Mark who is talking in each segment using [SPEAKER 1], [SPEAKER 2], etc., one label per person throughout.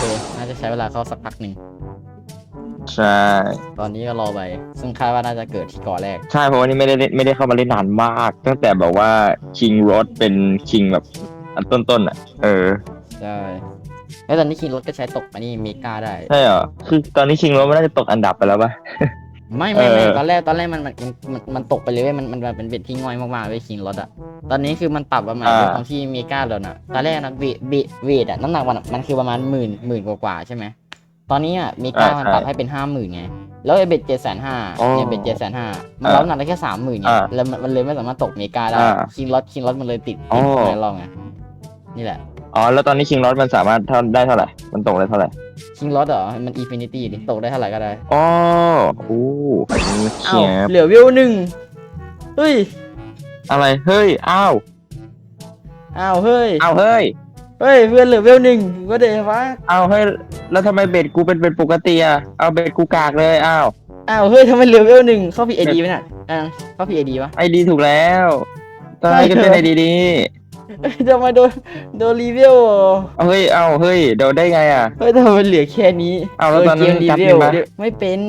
[SPEAKER 1] เคน่าจะใช้เวลาเข้าสักพักหนึ่ง
[SPEAKER 2] ใช่
[SPEAKER 1] ตอนนี้ก็รอไป ซึ่งคาดว่าน่าจะเกิดที่เก่อแรก
[SPEAKER 2] ใช่เพราะว่านี่ไม่ได้เล่นไม่ได้เข้ามาเล่นนานมาก ตั้งแต่แบบว่าคิงรถเป็นคิงแบบอันต้นๆอะ เออ
[SPEAKER 1] ใช่แล้วตอนนี้คิงรถก็ใช้ตกอันนี้เมกาได้
[SPEAKER 2] ใช่เหรอ คือตอนนี้คิงรถมันน่าจะตกอันดับไปแล้วปะ
[SPEAKER 1] ไม่ไม่ไม่
[SPEAKER 2] เออ
[SPEAKER 1] ตอนแรกตอนแรกมันมันมันมันมันตกไปเลยเว้ยมันมันมันเป็นเบ็ดที่ง่อยมากๆเว้ยคิงรถอะตอนนี้คือมันปรับประมาณด้วยความที่เมกาแล้วนะตอนแรกนะเวทเวทเวทอะน้ำหนักมันอะมันคือประมาณหมื่นหมื่นกว่าๆใช่ไหมตอนนี้อะเมกามันปรับให้เป็นห้าหมื่นไงแล้วไอ้เบ็ดเจ็ดแสนห้าเนี่ยเบ็ดเจ็ดแสนห้ามันรับน้ำหนักได้แค่สามหมื่นไงแล้วมันมันเลยไม่สามารถตกเมกาได้คิงรถคิงรถมันเลยติดติดในรอบไงนี่แหละ
[SPEAKER 2] อ๋อ แล้วตอนนี้คิงรถมันสามารถเท่าได้เท่าไหร่ มันตกได้เท่าไหร่
[SPEAKER 1] คิงรถเหรอ มันอินฟินิตี้ดิตกได้เท่าไหร่ก็ได้
[SPEAKER 2] อ๋อโอ้
[SPEAKER 1] เอ้า
[SPEAKER 2] เขียบ
[SPEAKER 1] เหลือวิวหนึ่งเฮ้ย
[SPEAKER 2] อะไร เฮ้ย อ้าว
[SPEAKER 1] อ้าวเฮ้ย
[SPEAKER 2] อ้าว เฮ้ย
[SPEAKER 1] เฮ้ยเพื่อนเหลือเวลหนึ่งก็เดฟ้า
[SPEAKER 2] อ้าว เฮ้ย แล้วทำไมเบ็ดกูเป็นเป็นปกติอะเอาเบ็ดกูกากเลย อ้าว
[SPEAKER 1] อ้าวเฮ้ยทำไมเหลือเวลหนึ่งเข้าพีเอดีไหมน่ะอ่าเข้าพีเอดีวะ
[SPEAKER 2] ไอดีถูกแล้วตอนนี้ก็เป็นไอดีดี
[SPEAKER 1] เอ้ยทำไมโดนโดนรีวิวอะ
[SPEAKER 2] เอาเฮ้ย เอาเฮ้ยเดี๋ยวได้ไงอะ
[SPEAKER 1] เฮ้ยทำไมมันเหลือแค่นี้
[SPEAKER 2] อ้าวแล้วตอนนั้น
[SPEAKER 1] เกมรี
[SPEAKER 2] จับ
[SPEAKER 1] วิ
[SPEAKER 2] เป็
[SPEAKER 1] วน
[SPEAKER 2] ปะ
[SPEAKER 1] ไม่เป็น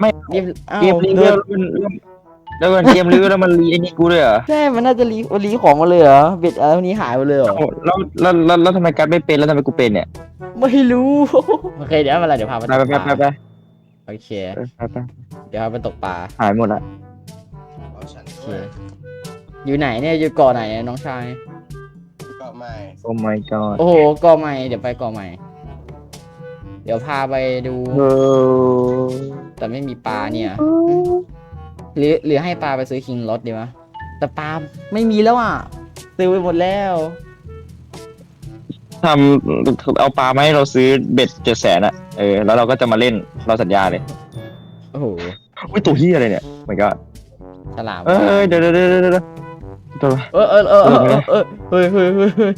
[SPEAKER 2] ไม่
[SPEAKER 1] รีวิวอ้าว
[SPEAKER 2] เกมรี
[SPEAKER 1] โด
[SPEAKER 2] วิวนแล้วมันแล้วมันเกมรีวิวแล้วมันรีไอ้นี่กูเลยเหรอ
[SPEAKER 1] ใช่มันน่าจะรีรีของมาเลยเหรอเบ็ดอะไรพวกนี้หายไปเลยเหรอ
[SPEAKER 2] โอ้แล้วแล้วแล้วแล้วทำไมการดไม่เป็นแล้วทำไมกูเป็นเนี่ย
[SPEAKER 1] ไม่รู้ โอเคเดี๋ยวไม่เป็นไรเดี๋ยวพาไป
[SPEAKER 2] ไป
[SPEAKER 1] ต
[SPEAKER 2] ไป
[SPEAKER 1] ก
[SPEAKER 2] ไป
[SPEAKER 1] ป
[SPEAKER 2] ไป
[SPEAKER 1] ลา
[SPEAKER 2] ไป
[SPEAKER 1] โอเค
[SPEAKER 2] ไปไป
[SPEAKER 1] เดี๋ยวพาไปตกปลา
[SPEAKER 2] หายหมดละ
[SPEAKER 3] เอาฉัน
[SPEAKER 1] โอ
[SPEAKER 3] ด้
[SPEAKER 1] เค
[SPEAKER 3] วย
[SPEAKER 1] อยู่ไหนเนี่ยอยู่เกาะไหนเนี่ยน้องชาย
[SPEAKER 3] ก็ไม่
[SPEAKER 2] โอ้ my god
[SPEAKER 1] โอ้โหเกาะใหม่ เดี๋ยวไปเกาะใหม่ เดี๋ยวพาไปดู
[SPEAKER 2] เออ
[SPEAKER 1] แต่ไม่มีปลาเนี่ย หรือหรือให้ปลาไปซื้อคิงรถดีวะแต่ปลาไม่มีแล้วอะ ซื้อไปหมดแล้ว
[SPEAKER 2] ทำเอาปลามาให้เราซื้อเบ็ดเจ็ดแสนอะเออ แล้วเราก็จะมาเล่น เราสัญญาเลย
[SPEAKER 1] โอ้โห
[SPEAKER 2] อุ้ยตัวเฮียอะไรเนี่ย my god
[SPEAKER 1] ฉลาม
[SPEAKER 2] เอ้ยเดี๋ยวเดี๋ยวเดี๋ยวเดี๋ยวเดี๋ยว ตัว
[SPEAKER 1] เออเออเออเออเออเออเฮ้ยเฮ้ยเฮ้ยเฮ้ย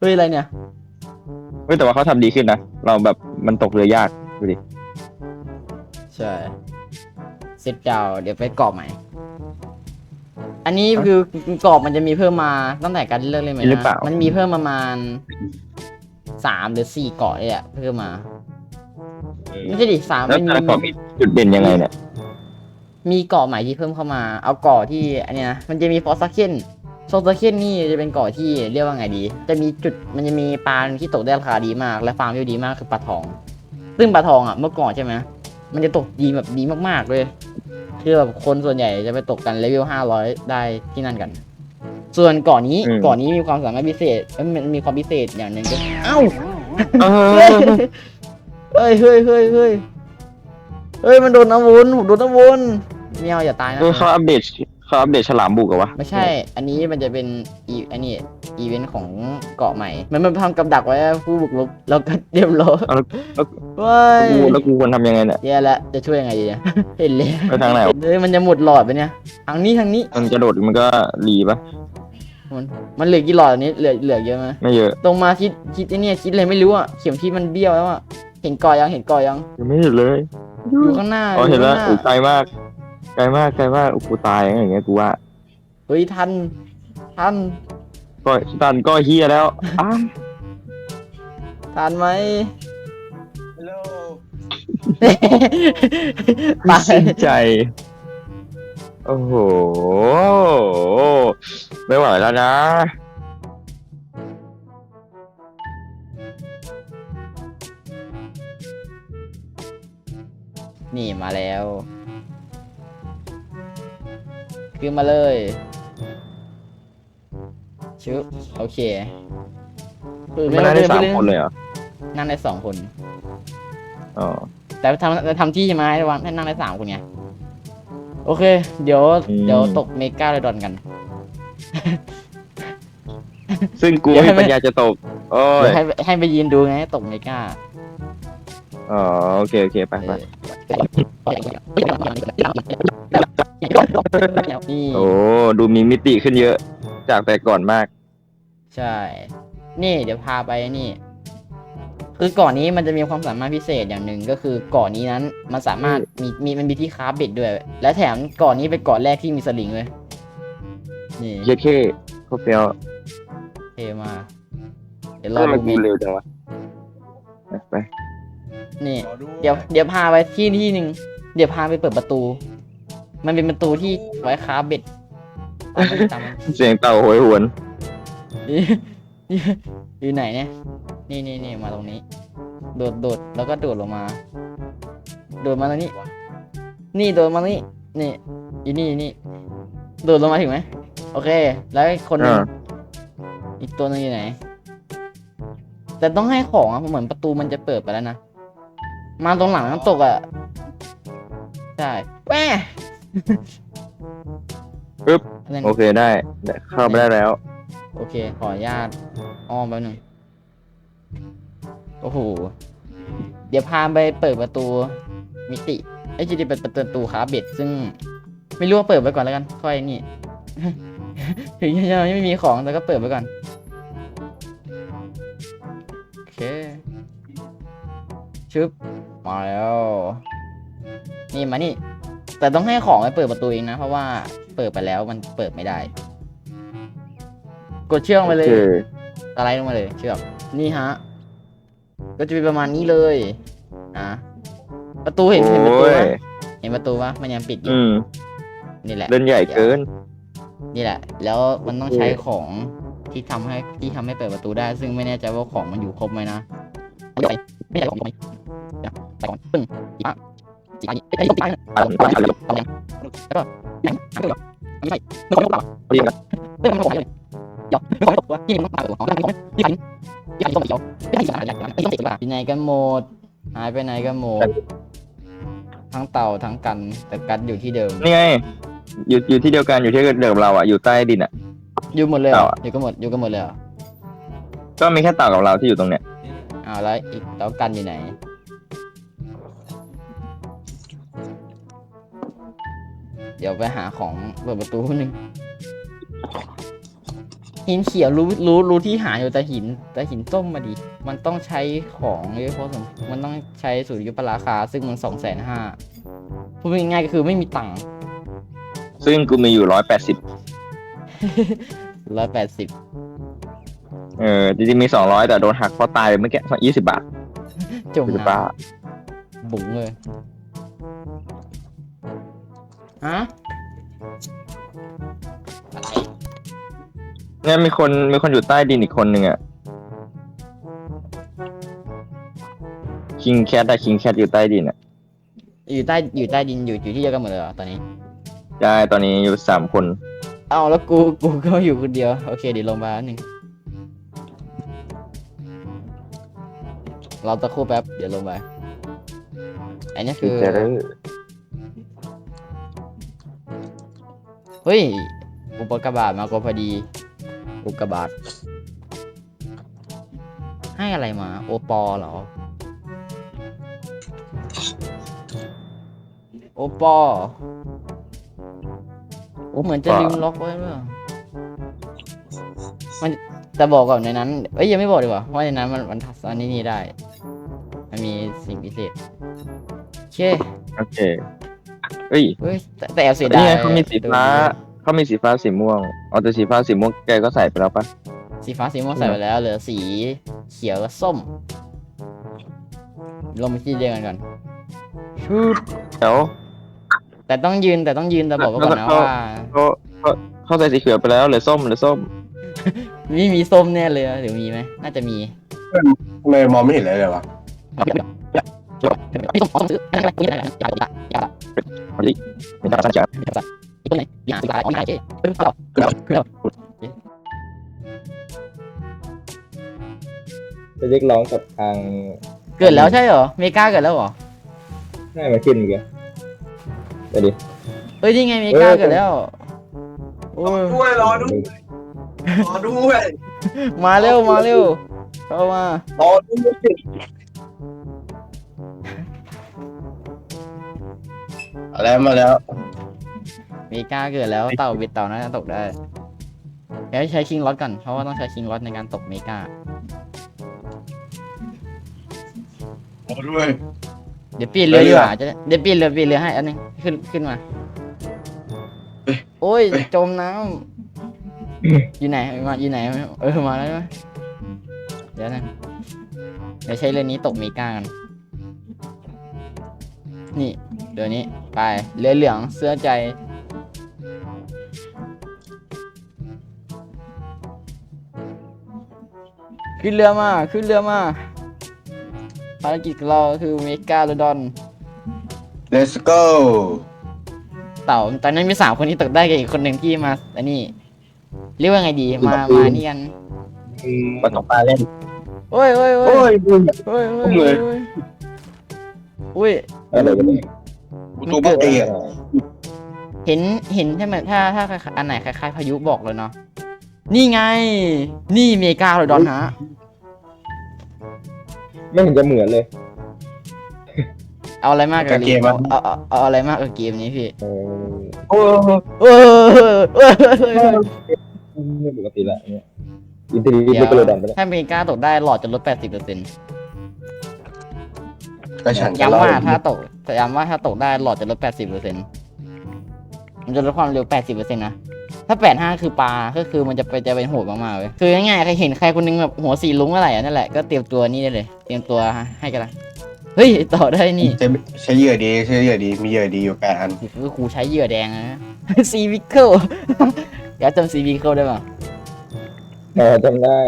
[SPEAKER 1] เฮ้ยอะไรเนี่ย
[SPEAKER 2] เฮ้ยแต่ว่าเขาทำดีขึ้นนะ เราแบบมันตกเรือยาก ดูดิ
[SPEAKER 1] ใช่เสร็จเจ้าเดี๋ยวไปเกาะใหม่ อันนี้คือเกาะมันจะมีเพิ่มมาตั้งแต่การเลือกเลยไหม
[SPEAKER 2] หรือเปล่า
[SPEAKER 1] นะ มันมีเพิ่มประมาณสามหรือสี่เกาะเลยอะเพิ่มมา ไม่ใช่ดิสาม
[SPEAKER 2] แล้ว
[SPEAKER 1] มัน
[SPEAKER 2] แต่ละ
[SPEAKER 1] มี
[SPEAKER 2] เกาะมีจุดเด่นยังไงเนี่ย
[SPEAKER 1] มีเกาะใหม่ที่เพิ่มเข้ามา เอาเกาะที่อันเนี้ยนะมันจะมีฟอสซักเคน ฟอสซักเคนนี่จะเป็นเกาะที่เรียกว่าไงดี จะมีจุดมันจะมีปลาที่ตกได้ราคาดีมาก และฟาร์มที่ดีมากคือปลาทอง ซึ่งปลาทองอะเมื่อก่อนใช่ไหมมันจะตกดีแบบดีมากๆเลยคือแบบคนส่วนใหญ่จะไปตกกันเลเวลห้าร้อยได้ที่นั่นกัน ส่วนเกาะนี้
[SPEAKER 2] อืม
[SPEAKER 1] เกาะนี้มีความสามารถพิเศษเอ้ยมันมีความพิเศษอย่างหนึ่งก็เอ้า
[SPEAKER 2] เอ
[SPEAKER 1] เฮ้
[SPEAKER 2] อย
[SPEAKER 1] เฮ้ย เฮ้ย เฮ้ย เฮ้ย มันโดนน้ำวนผมโดนน้ำวนเมียวอย่าตายนะ
[SPEAKER 2] เออเขาอัปเดต เขาอัปเดตฉลามบุกเหรอวะ
[SPEAKER 1] ไม่ใช่ อันนี้มันจะเป็นอีอันนี้อีเวนต์ของเกาะใหม่ มันมันทำกับดักไว้ให้ผู้บุกรุกแล้วก็เรียบร้อย
[SPEAKER 2] เอาแล้วแล้ว
[SPEAKER 1] ว้า
[SPEAKER 2] แล้ว
[SPEAKER 1] ย
[SPEAKER 2] กูแล้วกูควรทำยังไงเนี่ย
[SPEAKER 1] แย่แล้วจะช่วยยังไงดีเนี่ย เห็นเลย
[SPEAKER 2] ไปทางไหนวะ
[SPEAKER 1] เฮ้ยมันจะหมดหลอดไปเนี่ยทางนี้ทางนี้
[SPEAKER 2] มันกระโดดมันก็รีปะ
[SPEAKER 1] มันมันเหลือกี่หลอดอันนี้เหลือเหลือเยอะไหม
[SPEAKER 2] ไม่เยอะ
[SPEAKER 1] ตรงมาคิดคิดไอ้เนี่ยคิดเลยไม่รู้อะเข็มทิศมันเบี้ยวแล้วอะเห็นกอยังเห็นกอยัง
[SPEAKER 2] ยังไม่เห็นเลย
[SPEAKER 1] อยู่ข้างหน้า
[SPEAKER 2] อ๋อ
[SPEAKER 1] อ
[SPEAKER 2] เห็น
[SPEAKER 1] ยู่
[SPEAKER 2] แล้ว
[SPEAKER 1] ข้างหน้า
[SPEAKER 2] อู้ไกลมาก ไกลมากไกลมากอู้กูตายอย่างเงี้ยกูว่า
[SPEAKER 1] เฮ้ยทันทัน
[SPEAKER 2] ก็ดันก็เฮียแล้วอ้าว
[SPEAKER 1] ทันไหม
[SPEAKER 3] ฮัลโหล
[SPEAKER 1] ตาย
[SPEAKER 2] สิ้นใจ โอ้โห ไม่ไหวแล้วนะ
[SPEAKER 1] นี่มาแล้ว ขึ้นมาเลยชุบโอเคคือ
[SPEAKER 2] มันได้
[SPEAKER 1] ต้อง
[SPEAKER 2] สาม
[SPEAKER 1] ดิ
[SPEAKER 2] คนเลยเหรอ
[SPEAKER 1] นั่งได้สองคน
[SPEAKER 2] อ๋อ
[SPEAKER 1] แต่ทำแต่ทำที่มาให้วันให้นั่งได้สามคนไงโอเค เดี๋ยว
[SPEAKER 2] อืม
[SPEAKER 1] เดี๋ยวตกเมกาเลยดอนกัน
[SPEAKER 2] ซึ่งกู
[SPEAKER 1] เดี๋ยว
[SPEAKER 2] ไม่
[SPEAKER 1] ให้
[SPEAKER 2] มีปัญญาจะตกโอ้
[SPEAKER 1] เดี๋
[SPEAKER 2] ย
[SPEAKER 1] ยวให้ให้ไปยืนดูไง ตกเมกา
[SPEAKER 2] อ๋อโอเคโอเคไปไป
[SPEAKER 1] นี่
[SPEAKER 2] โอ้ดูมีมิติขึ้นเยอะ จากแต่ก่อนมาก
[SPEAKER 1] ใช่ นี่เดี๋ยวพาไปนี่ คือก่อนนี้มันจะมีความสามารถพิเศษอย่างหนึ่งก็คือกาะนี้นั้น มันสามารถมีมีมันมีที่คราฟเบ็ดด้วย และแถมกาะนี้เป็นเกาะแรกที่มีสลิงเลยนี่
[SPEAKER 2] เยอะแค่โคตรเฟี้ยว
[SPEAKER 1] เทมา เดี๋ยวรอดู
[SPEAKER 2] กู
[SPEAKER 1] เมก
[SPEAKER 2] เร็วจังวะไป
[SPEAKER 1] นี่
[SPEAKER 3] รอดู
[SPEAKER 1] เดี๋ยวเดี๋ยวพาไปที่ที่หนึ่งเดี๋ยวพาไปเปิดประตู มันเป็นประตูที่ไว้ค้าเบ็ดตามจำ
[SPEAKER 2] เสียงเต่าโหยหวน
[SPEAKER 1] อยู่อยู่อยู่ไหนเนี่ย นี่นี่นี่มาตรงนี้ โดดโดดแล้วก็โดดลงมา โดดมาตรงนี้ นี่โดดมาตรงนี้ นี่อยู่นี่อยู่นี่ โดดลงมาถึงไหมโอเค แล้วอีกคนหนึง
[SPEAKER 2] อ่า
[SPEAKER 1] อีกตัวหนึงอยู่ไหน แต่ต้องให้ของอะเหมือนประตูมันจะเปิดไปแล้วนะ มาตรงหลังน้ำตกอะ ใช่แม่
[SPEAKER 2] ปึ๊บ
[SPEAKER 1] อันนั้น
[SPEAKER 2] โอเคได้ได้เข้าไปได้แล้ว
[SPEAKER 1] โอเค ขออนุญาตอ้อมแป๊บหนึงโอ้โห เดี๋ยวพาไปเปิดประตูมิติไอ้ยจริงๆเป็นประตูคาเบ็ดซึ่ง ไม่รู้ว่าเปิดไว้ก่อนแล้วกัน ค่อยนี่ ถึงจะยังไม่มีของแต่ก็เปิดไว้ก่อน โอเค ชึบ มาแล้ว นี่มานี่ แต่ต้องให้ของไปเปิดประตูเองนะ เพราะว่าเปิดไปแล้วมันเปิดไม่ได้ กดเชือกไป
[SPEAKER 2] โอ
[SPEAKER 1] เลย
[SPEAKER 2] เค
[SPEAKER 1] สไลด์ลงมาเลยเชือกนี่ฮะ ก็จะเป็นประมาณนี้เลยนะประตูเห็นเห็นประตู
[SPEAKER 2] โอ้ย
[SPEAKER 1] ปะเห็นประตูปะมันยังปิดอยู่
[SPEAKER 2] อืม
[SPEAKER 1] นี่แหละ
[SPEAKER 2] เล่นใหญ่เกิน
[SPEAKER 1] นี่แหละ แล้วมันต้องใช้ของที่ทำให้ที่ทำให้เปิดประตูได้ ซึ่งไม่แน่ใจว่าของมันอยู่ครบไหมนะไม่ใช่ไม่ใช่ของอยู่ไหมเดี๋ยว ไปก่อนปึ้งอีกอะสีอันนี้ไอ้ยสีอันนี้เอาเอาเอาเอายังแล้วก็ยังหาไม่เจอไม่ใช่ไม่ของยกเปล่า
[SPEAKER 2] เรียกนะ
[SPEAKER 1] เรื่องมันของอะไรเดี๋ยวไม่ของยกตัวที่มันต้องมาเออของแล้วมีของที่อันที่อันที่ต้องเดียวที่อันที่สามอะไรอย่างที่ต้องเสียเวลาที่ไหนกันหมด หายไปไหนกันหมด ทั้งเต่าทั้งกัน แต่กันอยู่ที่เดิม
[SPEAKER 2] นี่ไง อยู่อยู่ที่เดียวกันอยู่ที่เดิมเราอะ อยู่ใต้ดินอะ
[SPEAKER 1] อยู่หมดเลยเหรอ
[SPEAKER 2] เต่าอะ
[SPEAKER 1] อยู่กันหมด อยู่กันหมดเลยเหรอ
[SPEAKER 2] ก็มีแค่เต่ากับเราที่อยู่ตรงเนี้ย
[SPEAKER 1] อ้าวแล้วอีกแล้วกันอยู่ไหน เดี๋ยวไปหาของเปิดประตูหนึ่งหินเขียวรู้รู้รู้ที่หาอยู่แต่หิน แต่หินส้มมาดิ มันต้องใช้ของเยอะพอสมมันต้องใช้สุริยุปราคา ซึ่งมันสองแสนห้าพูดง่ายๆก็คือไม่มีตังค์
[SPEAKER 2] ซึ่งกูมีอยู่ร้อยแปดสิบ
[SPEAKER 1] ร้อยแปดสิบ
[SPEAKER 2] เออจริงๆมีสองร้อยแต่โดนหักเพราะตายไปเมื่อกี้ยี่สิบบาท
[SPEAKER 1] จม
[SPEAKER 2] กูจะ
[SPEAKER 1] น้
[SPEAKER 2] บ้าำ
[SPEAKER 1] บุ๋งเลย ฮะอะไร
[SPEAKER 2] เนี่ยมีคนมีคนอยู่ใต้ดินอีกคนหนึ่งอะคิงแคทอะคิงแคทอยู่ใต้ดินอะ
[SPEAKER 1] อยู่ใต้อยู่ใต้ดินอยู่อยู่ที่เดียวกันหมดเลยเหรอตอนนี้
[SPEAKER 2] ได้ตอนนี้อยู่สามคน
[SPEAKER 1] เอาแล้วกูกูก็อยู่คนเดียวโอเคเดี๋ยวลงมาหนึ่งเราตะครู่แป๊บเดี๋ยวลงไปอันนี้คือ
[SPEAKER 2] เจอ
[SPEAKER 1] เฮ้ย อุปกาบาตมาก็พอดี อุกกาบาตให้อะไรมา โอปอเหรอ โอปอ โอ้เหมือนจะลืมล็อกไว้ด้วยมันแต่บอกก่อนในนั้น เอ้ยยังไม่บอกดีกว่าว่าะในนั้นมันมันทัอันนี้นี่ได้ มันมีสิ่งพิเศษโอเค
[SPEAKER 2] โอเค เอ้ย
[SPEAKER 1] เฮ้ยแต่แต่แอบเสียดา
[SPEAKER 2] นี่
[SPEAKER 1] ย
[SPEAKER 2] ไงเขามีสีฟ้าเขามีสีฟ้าสีม่วงเอาแต่สีฟ้าสีม่วงแกก็ใส่ไปแล้วปะ
[SPEAKER 1] สีฟ้าสีม่วงใส่ไปแล้วเหลือสีเขียวกับส้ม ลงไปที่เดียวกันก่อนชุบ
[SPEAKER 2] เดี๋ยว
[SPEAKER 1] แต่ต้องยืนแต่ต้องยืนแต่บอกไว้ก่อนนะ
[SPEAKER 2] แล้วก็
[SPEAKER 1] ว่า
[SPEAKER 2] เขาเขาเขาใส่สีเขียวไปแล้วเหลือส้มเหลือส้ม
[SPEAKER 1] มีมีส้มแน่เลยหรือมีไหมน่าจะมี
[SPEAKER 3] ทำไมมองไม่เห็นอะไรเลยวะ
[SPEAKER 1] ไม่ต้องขอซื้ออะไรอะไรอะไรอย่าอย่าอย่า
[SPEAKER 2] ไม่ได้ตั้งใจ
[SPEAKER 1] อีกตัวไหนอย่าอย่าอย่าเจ๊เออเอาเอา
[SPEAKER 2] จะเรียกร้องกับทาง
[SPEAKER 1] เกิดแล้วใช่เหรอเมกาเกิดแล้วเหรอ
[SPEAKER 2] ให้มาขึ้นอีกไปดิ
[SPEAKER 1] เฮ้ยนี่ไงเมกาเกิดแล้วโอ้ย
[SPEAKER 3] ด้วยรอด้วยรอด้วย
[SPEAKER 1] มาเร็วมาเร็วเข้ามา ร
[SPEAKER 3] อด้วยาแล้วมาแล้ว
[SPEAKER 1] มีก้าเกิดแล้วเต่าบิดเต่าน่าจะตกได้แค่ใช้คิงร็อตก่อนเพราะว่าต้องใช้คิงร็อตในการตกเมกาโอ้
[SPEAKER 3] ด้วย
[SPEAKER 1] เดี๋ยวปีนเรือดีกว่าจะเดี๋ยวปีนเรือปีนเรือให้อันนึงขึ้นขึ้นมาโอ้ยจมน้ำอยู่ไหนมาอยู่ไหนเออมาแล้วเดี๋ยวนะเดี๋ยวใช้เรือนี้ตกเมกากันนี่เดี๋ยวนี้ ไปเหลือเหลืองเสื้อใจ ขึ้นเรือมา ขึ้นเรือมา ภารกิจเราคือเมกาโลดอน
[SPEAKER 3] let's go
[SPEAKER 1] เต่าตอนนั้นมีสาวคนที่ตกได้กับอีกคนหนึ่งที่มาอันนี้เรียกว่าไงดีมามาเนียน
[SPEAKER 2] มาตกปลาเล่น
[SPEAKER 1] โอ้ยโอ้ยโอ้ยโอ้ยโอ้ยโอ้ยอ้ย
[SPEAKER 2] อะไรกันเนี่ย
[SPEAKER 3] กูซูบัตเตะ
[SPEAKER 1] เห็นเห็นใช่ไหมถ้าถ้าอันไหนคล้ายๆพายุบอกเลยเนาะนี่ไง นี่เมกาเลยดอนฮะ
[SPEAKER 2] ไม่เหมือนจะเหมือนเลย
[SPEAKER 1] เอาอะไรมากกับเกมเอาเอาอะไรมากกับเกมนี้พี่
[SPEAKER 2] โอ้
[SPEAKER 3] โห
[SPEAKER 1] โอ้โหโอ้โห
[SPEAKER 2] ไม่ปกติละเนี่ยอินเทอร์เน็ตไม่กระโดดไปแล้ว
[SPEAKER 1] ถ้าเมกาตกได้หลอดจะลดแปดสิบเปอร์เซ็นต์
[SPEAKER 3] ก็ฉัน
[SPEAKER 1] ย้ำว่าถ้าตกแต่ย้ำว่าถ้าตกได้หลอดจะลด 80เปอร์เซ็นต์มันจะลดความเร็ว 80เปอร์เซ็นต์นะ ถ้า 85 คือปลา ก็คือมันจะไปจะเป็นโหดมากๆเลยคือง่ายๆใครเห็นใครคนนึงแบบหัวสีลุ้งอะไรนั่นแหละ ก็เตรียมตัวนี่ได้เลย เตรียมตัวให้กันละ เฮ้ยต่อได้นี่
[SPEAKER 3] ใช้เหยื่อดีใช้เหยื่อดีมีเหยื่อดีอยู่แปดอัน
[SPEAKER 1] คือครูใช้เหยื่อแดงนะซีวิเคิลอยากจำซีวิเคิลได้ปะ
[SPEAKER 2] เออจำได้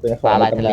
[SPEAKER 2] เป็นขา
[SPEAKER 1] ลายทะเล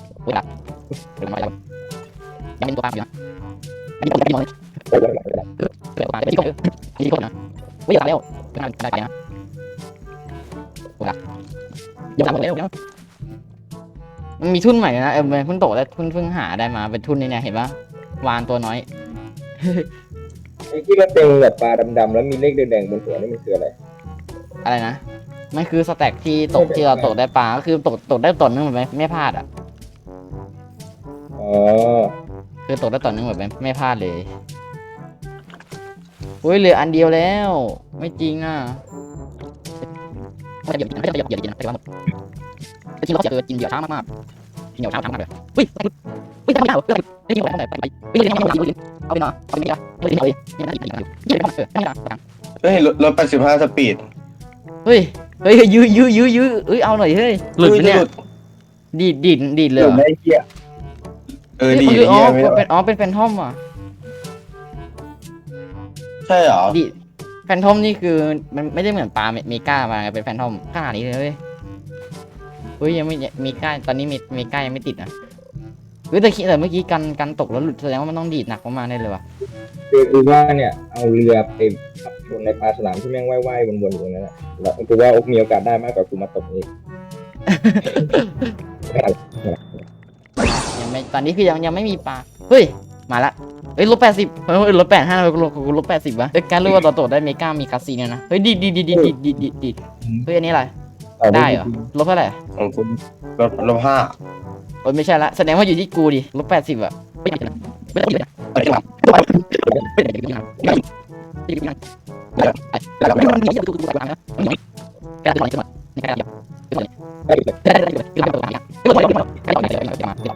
[SPEAKER 2] เวลา
[SPEAKER 1] ถึงมาแล้วยังเป็นตัวปลาอยู่นะ
[SPEAKER 3] อันนี้
[SPEAKER 1] ผมจะไม่มองเลยเดี๋ยวปลาจะไปที่กงอันนี้
[SPEAKER 2] ที่ก
[SPEAKER 1] งนะวิ่งตามแล้วกำลังได้ไปนะโอ้ยยังตามมดแล้วมันมีทุ่นใหม่นะเออเพิ่นโตแล้วทุ่นเพิ่งหาได้มาเป็นทุ่นนี่เนี่ยเห็นปะวานตัวน้อย
[SPEAKER 2] ไอ้ที่มันเป็นแบบปลาดำๆแล้วมีเลขแดงๆบนหัวนี่มันคืออะไร
[SPEAKER 1] อะไรนะ มันคือสแต็กที่ตกที่เราตกได้ปลาก็คือตกตกได้ตนนึงมันไม่ไม่พลาดอะ คือตกได้ต่อเนึ่งแบบไม่ไม่พลาดเลยอุ้ยเหลืออันเดียวแล้ว ไม่จริงอะเม่ได้หยบไม่ได้หยบหยบหยบไปว่หมดจริงเราเสียเกินกินเหยื่อช้ามากๆกินเหยื่อช้ามากเลยอุ้ยอุ้ยทำไม่ได้เหรอไม่ได้เหยื่อไม่ได้ไปไปไปไปไปเอาไปนอนเอาไปนอเอาไปนอนเอาไปนอนเอาไปนอนยืดไปนอนเออไม่ได้
[SPEAKER 3] เฮ้ยรถแปดสิบห้าสปีด
[SPEAKER 1] เฮ้ยเฮ้ยยื้อยื้อยื้อยื้อเอ้ยเอาหน่อยเฮ้ยหลุดเนี่ย
[SPEAKER 3] ดี
[SPEAKER 1] ดดีดดีดเลยเหรอ
[SPEAKER 2] เอ
[SPEAKER 3] อดี
[SPEAKER 1] เฮ้อ๋อ
[SPEAKER 3] เป็
[SPEAKER 1] นอ๋อเป็นแฟนทอมอะ
[SPEAKER 3] ใช่เหรอ
[SPEAKER 1] ดิแฟนทอมนี่คือมันไม่ได้เหมือนปลาเมก้ามาเป็นแฟนทอมขนาดนี้เลยเว้ยเฮ้ยยังไม่เมก้าตอนนี้เมเมก้ายังไม่ติดอะเฮ้ยแต่คิดแต่เมื่อกี้กันกันตกแล้วหลุดแสดงว่ามันต้องดีดหนักประมาณน่เลยว่ะ
[SPEAKER 2] คือกูว่าเนี่ยเอาเรือไปขับชนในปลาสลามที่แม่งว่ายๆวนๆอยู่ตรงนั้นแหละแล้วกูว่าโอกมีโอกาสได้มากกว่ากูมาตกนี้
[SPEAKER 1] ยังไม่ตอนนี้คือยังยังไม่มีปลาเฮ้ยมาละเฮ้ยลบแปดสิบเฮ้ยลบแปดห้าเลยลบแปดสิบวะเด้ยการรู้ว่าต่อโตได้เมกามีคาสีเนี่ยนะเฮ้ยดีดีดีดีดีดีดีดีเฮ้ยอันนี้อะไรได้เหรอลบเท่าไหร่
[SPEAKER 3] ของคุณลบลบห้า
[SPEAKER 1] โอ้ยไม่ใช่ละแสดงว่าอยู่ที่กูดิลบแปดสิบอะไม่ได้
[SPEAKER 3] เลย
[SPEAKER 1] นะไม่ได้ดีเลยนะไม่ได้ดีเลยนะไม่ได้ดีเลยนะไม่ได้ดีเลยนะไม่ได้ดีเลยนะไม่ได้ดีเลยนะไม่ได้ดีเลย
[SPEAKER 2] นะไม่ได้
[SPEAKER 3] ดีเล
[SPEAKER 1] ยนะ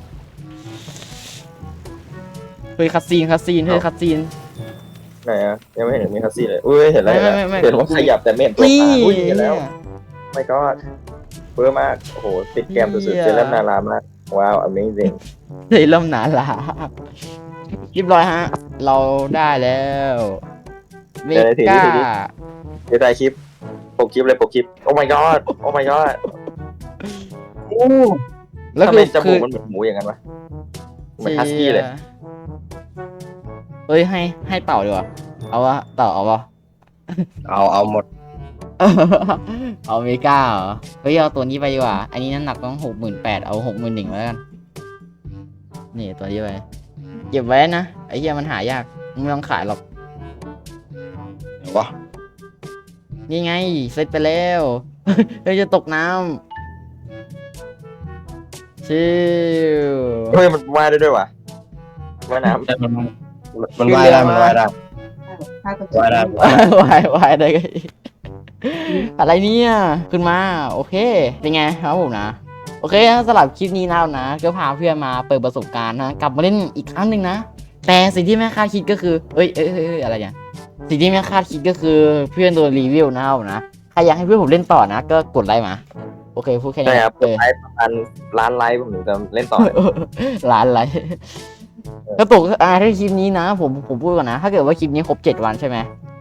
[SPEAKER 1] ฮ้ยคัสซีนคัสซีนเฮ้คัสซีน
[SPEAKER 2] ไหนอะยังไม่เห็นมีคัสซีนเลยอุ้ยเห็นอะ
[SPEAKER 1] ไร
[SPEAKER 2] เห็นว่าขยับแต่ไม่เห็นตัวตาอุ้ยเห็นแล้วไม่ก็เพื่อมากโอ้โหติดเกมสุดๆเจเริ่มนารามากว้าวอ
[SPEAKER 1] เมซิ่งเฮ้ยมหนาหลาเรียบร้อยฮะ เราได้แล้วเม
[SPEAKER 2] เดี๋
[SPEAKER 1] กา
[SPEAKER 2] เดี๋ยว เดี๋ายคลิปปกคลิปเลยปกคลิป โอ้ my god โอ้ my god อู้
[SPEAKER 1] แล้วคื
[SPEAKER 2] ไม
[SPEAKER 1] อ
[SPEAKER 2] จมู
[SPEAKER 1] คืก
[SPEAKER 2] มันเหมือนหมูอย่างนั้นวะ
[SPEAKER 4] เหมือนฮัสกี้เลย
[SPEAKER 1] เฮ้ยให้ให้เต่าดีกว่าเอาวะเต่าเอาวะ
[SPEAKER 3] เอาเอาหมด
[SPEAKER 1] เอาเมกาเหรอเฮ้ยเอาตัวนี้ไปดีกว่า อันนี้น้ำหนักต้องหกหมื่นแปดเอาหกหมื่นหนึ่งแล้วกัน นี่ตัวนี้ไปเก็บไว้นะไอ้เหี้ยมันหายากไม่ต้องขายหรอก
[SPEAKER 3] เดี๋ยววะ
[SPEAKER 1] นี่ไงเซตไปแล้วเฮ้ยจะตกน้ำชิว
[SPEAKER 4] เฮ้ยมันว่ายได้ด้วยว่ะว่ายน้
[SPEAKER 3] ใช่ มันมันว่ายได้มันว่ายได้ว่ายได้
[SPEAKER 1] วายวายได้ไงอะไรเนี่ยขึ้นมา โอเค เป็นไงครับผมนะ โอเคสำหรับคลิปนี้นะนะ ก็พาเพื่อนมาเปิดประสบการณ์นะ กลับมาเล่นอีกครั้งหนึ่งนะ แต่สิ่งที่ไม่คาดคิดก็คือเอ้ยเอ้ยเอ้ยเอ้ยอะไรเนี่ยสิ่งที่ไม่คาดคิดก็คือเพื่อนโดนรีวิวนะครับผมนะใครอยากให้เพื่อนผมเล่นต่อนะ ก็กดไลค์มา โอเคพูดแค่ำนี้
[SPEAKER 4] ใช่ครับ
[SPEAKER 1] เออ
[SPEAKER 4] ไลฟ์ประมาณล้านไลฟ์ผมถึงจะเล่นต่อ
[SPEAKER 1] ล้านไลค์ ก็ตกอ่าถ้าคลิปนี้นะ ผมผมพูดก่อนนะ ถ้าเกิดว่าคลิปนี้ครบเจ็ดวันใช่ไหม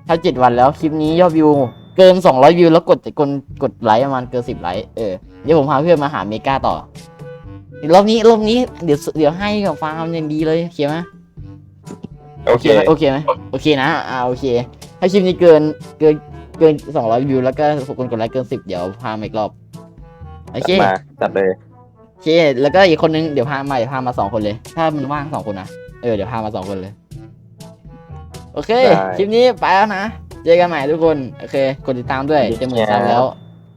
[SPEAKER 1] ถ้าเจ็ดวันแล้วคลิปนี้ยอดวิวเกินสองร้อยวิวแล้วกดกดกดไลค์ประมาณเกินสิบไลค์เออเดี๋ยวผมพาเพื่อนมาหาเมกาต่อรอบนี้รอบนี้เดี๋ยวเดี๋ยวให้กับฟาร์มอย่างดีเลยโอเคไหม
[SPEAKER 4] โอเค
[SPEAKER 1] ไหมโอเคไหมโอเคนะอ่าโอเค ถ้าคลิปนี้เกินเกินเกินสองร้อยวิวแล้วก็คนกดไลค์เกินสิบเดี๋ยวพามาอีกรอบโอเค
[SPEAKER 4] มาจัดเลย
[SPEAKER 1] โอเคแล้วก็อีกคนนึงเดี๋ยวพามาเดี๋ยวพามาสองคนเลย ถ้ามันว่างสองคนนะเออเดี๋ยวพามาสองคนเลย โอเคคลิปนี้ไปแล้วนะเจอกันใหม่ทุกคนโอเคกดติดตามด้วยจะหมื่นซับแล้ว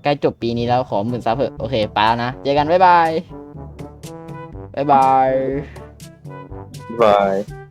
[SPEAKER 1] ใกล้จบปีนี้แล้วขอหมื่นซับเถอะโอเคไปแล้วนะเจอกันบ๊ายบายบ๊ายบาย
[SPEAKER 4] บาย